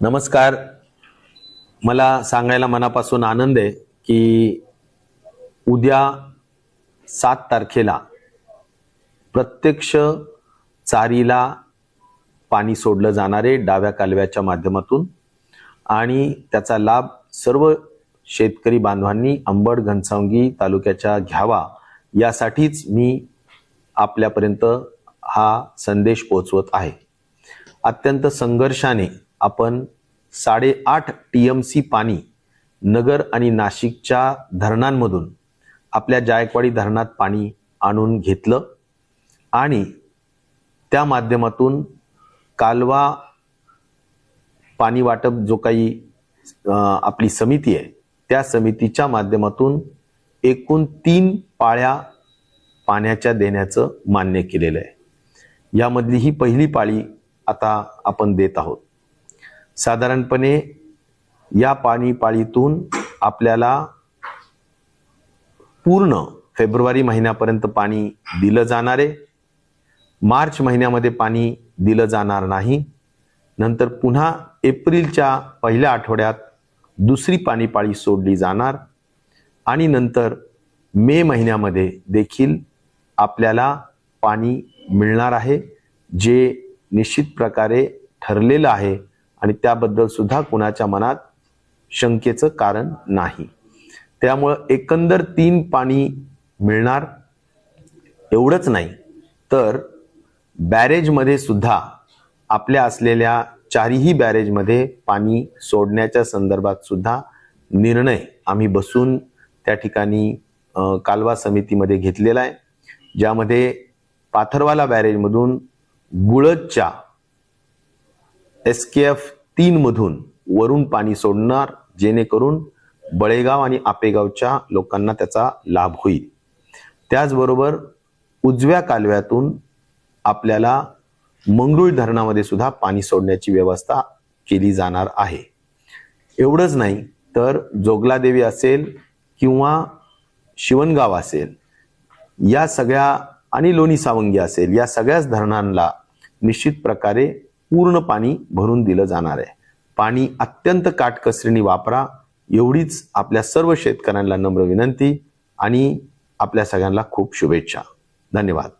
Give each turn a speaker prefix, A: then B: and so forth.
A: नमस्कार. मला सांगायला मनापासून आनंद आहे की उद्या सात तारखेला प्रत्यक्ष चारीला पाणी सोडलं जाणार आहे डाव्या कालव्याच्या माध्यमातून आणि त्याचा लाभ सर्व शेतकरी बांधवांनी अंबड घनसावंगी तालुक्याच्या घ्यावा यासाठीच मी आपल्यापर्यंत हा संदेश पोहोचवत आहे. अत्यंत संघर्षाने आपण साडेआठ टी एम सी पाणी नगर आणि नाशिकच्या धरणांमधून आपल्या जायकवाडी धरणात पाणी आणून घेतलं आणि त्या माध्यमातून कालवा पाणी वाटप जो काही आपली समिती आहे त्या समितीच्या माध्यमातून एकूण तीन पाळ्या पाण्याच्या देण्याचं मान्य केलेलं आहे. यामधली ही पहिली पाळी आता आपण देत आहोत. साधारणपणे या पाणी पाळीतून आपल्याला पूर्ण फेब्रुवारी महिन्यापर्यंत पाणी दिलं जाणार आहे. मार्च महिन्यामध्ये पाणी दिलं जाणार नाही. नंतर पुन्हा एप्रिलच्या पहिल्या आठवड्यात दुसरी पाणी पाळी सोडली जाणार. आणि नंतर मे महिन्यामध्ये देखील आपल्याला पाणी मिळणार आहे जे निश्चित प्रकारे ठरलेलं आहे. आणि त्याबद्दल सुद्धा कुणाच्या मनात शंकेचं कारण नाही. त्यामुळं एकंदर तीन पाणी मिळणार एवढंच नाही. तर बॅरेजमध्ये सुद्धा आपल्या असलेल्या चारही बॅरेजमध्ये पाणी सोडण्याच्या संदर्भात सुद्धा निर्णय आम्ही बसून त्या ठिकाणी कालवा समितीमध्ये घेतलेला आहे. ज्यामध्ये पाथरवाला बॅरेजमधून गुळदच्या एस के एफ तीन मधून वरून पाणी सोडणार जेणेकरून बळेगाव आणि आपेगावच्या लोकांना त्याचा लाभ होईल. त्याचबरोबर उजव्या कालव्यातून आपल्याला मंगरुळ धरणामध्ये सुद्धा पाणी सोडण्याची व्यवस्था केली जाणार आहे. एवढंच नाही तर जोगलादेवी असेल किंवा शिवणगाव असेल या सगळ्या आणि लोणी सावंगी असेल या सगळ्याच धरणांना निश्चित प्रकारे पूर्ण पाणी भरून दिलं जाणार आहे. पाणी अत्यंत काटकसरीने वापरा. एवढीच आपल्या सर्व शेतकऱ्यांना नम्र विनंती आणि आपल्या सगळ्यांना खूप शुभेच्छा. धन्यवाद.